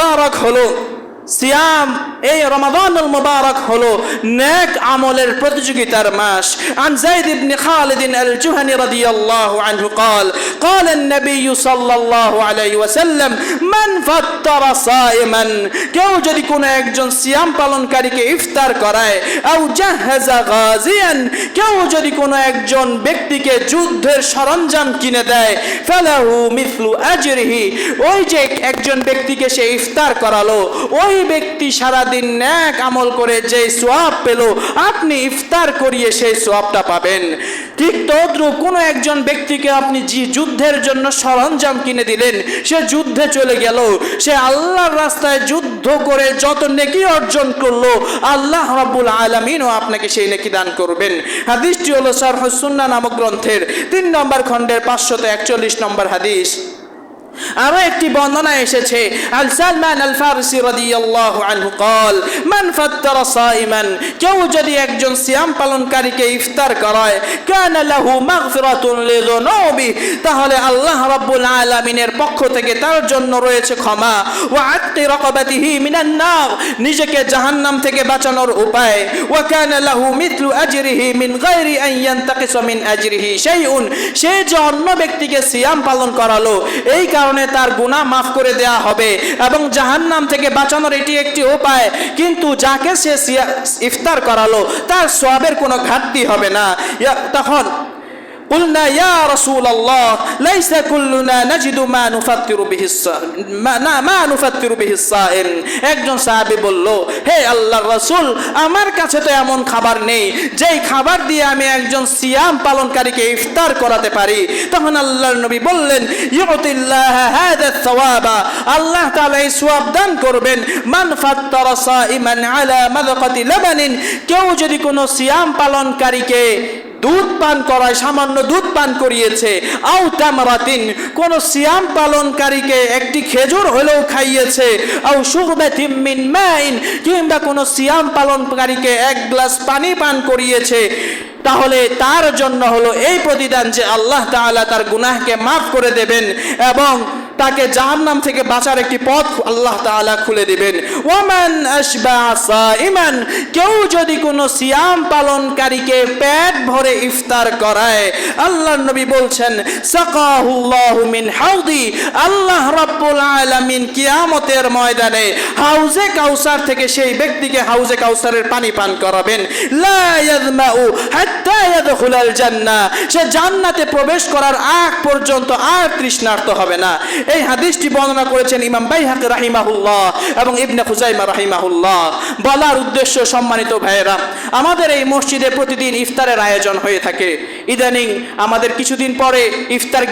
মুবারক হলো। সিয়াম এই রমাদানুল মুবারক হলো নেক আমলের প্রতিযোগিতার মাস عن زيد بن خالد الجهني رضي الله عنه قال قال النبي صلى الله عليه وسلم من فطر صائما কেউ যদি কোনো একজন সিয়াম পালনকারীকে ইফতার করায় আও জাহাজা গাজিয়ান কেউ যদি কোনো একজন ব্যক্তিকে যুদ্ধের সরঞ্জাম কিনে দেয় ফালাহু মিথলু আজরিহি ওই যে একজন ব্যক্তিকে সে ইফতার করালো ওই ব্যক্তি সারাদিন ন্যাক আমল করে যে সোয়াব পেল, আপনি ইফতার করিয়ে সেই সোয়াবটা পাবেন। ঠিক তদ্রুপ কোনো একজন ব্যক্তিকে আপনি জি যুদ্ধের জন্য সরঞ্জাম কিনে দিলেন, সে যুদ্ধে চলে গেল, সে আল্লাহর রাস্তায় যুদ্ধ করে যত নেকি অর্জন করল, আল্লাহ রাব্বুল আলামিনও আপনাকে সেই নেকি দান করবেন। হাদিসটি হলো সারহ সুন্নাহ নামক গ্রন্থের তিন নম্বর খণ্ডের পাঁচশত একচল্লিশ নম্বর হাদিস। আরো একটি বর্ণনা এসেছে আল সালমান আল ফারসি রাদিয়াল্লাহু আনহু قال মান ফাত্তারা সাইমান কেউ যদি একজন সিয়াম পালনকারীকে ইফতার করায় কানা লাহু মাগফিরাতুন লিযুনুবি তাহলে আল্লাহ রাব্বুল আলামিনের পক্ষ থেকে তার জন্য রয়েছে ক্ষমা ওয়া আত্তি রাকাবাতিহি মিনান নার নিজেকে জাহান্নাম থেকে বাঁচানোর উপায় ওয়া কানা লাহু মিথলু আজরিহি মিন গায়রি আন ইয়ান্তাকিসা মিন আজরিহি শাইউন সে যে অন্য ব্যক্তিকে সিয়াম পালন করালো এই কারণে তার গুণা মাফ করে দেয়া হবে এবং জাহান্নাম থেকে বাঁচানোর এটি একটি উপায়। কিন্তু যাকে সে ইফতার করালো, তার সবের কোনো ঘাটতি হবে না। তখন قلنا يا رسول الله ليس كلنا نجد ما نفطر به الصائم ما, না- ما نفطر به الصائم একজন সাহাবী বলল হে আল্লাহর রাসূল আমার কাছে তো এমন খাবার নেই যেই খাবার দিয়ে আমি একজন সিয়াম পালনকারীকে ইফতার করাতে পারি তখন আল্লাহর নবী বললেন ইউতিল্লাহ হাদা সওয়াবা আল্লাহ তাআলা এই সওয়াব দান করবেন মান ফাত্তারা সাইমান আলা মাদকাতি লাবানিন কেউ যদি কোনো সিয়াম পালনকারীকে দুধ পান করায় সামান্য দুধ পান করিয়েছে। আও তামরাতিন, কোন সিয়াম পালনকারীকে একটি খেজুর হলেও খাইয়েছে। আও সুগবাতিম মিন মাইন, কিংবা কোন সিয়াম পালনকারীকে এক গ্লাস পানি পান করিয়েছে। তাহলে তার জন্য হলো এই প্রতিদান যে আল্লাহ তাআলা তার গুনাহকে মাফ করে দেবেন এবং তাকে জাহান্নাম থেকে বাঁচার একটি পথ আল্লাহ তাআলা খুলে দিবেন। ওয়ামান আশবা কেউ যদি কোনো সিয়াম পালনকারীকে পেট ভরে ইফতার করায় আল্লাহ নবী বলছেন, সাকাহুল্লাহু মিন হাউদি আল্লাহ রাব্বুল আলামিন কিয়ামতের ময়দানে হাউজে কাউসার থেকে সেই ব্যক্তিকে হাউজে কাউসারের পানি পান করাবেন। লা ইয়াজমাউ হাত্তা ইয়াদখুলাল জান্নাহ, সে জান্নাতে প্রবেশ করার আগ পর্যন্ত আর তৃষ্ণার্ত হবে না। এই হাদিসটি বর্ণনা করেছেন ইমাম বাইহাক রাহিমাহুল্লাহ এবং ইবনে খুজাইমা রাহিমাহুল্লাহ। বলার উদ্দেশ্য সম্মানিত ভাইয়েরা, আমাদের এই মসজিদে প্রতিদিন ইফতারের আয়োজন হয়ে থাকে। ইদানিং আমাদের কিছুদিন পরে ইফতার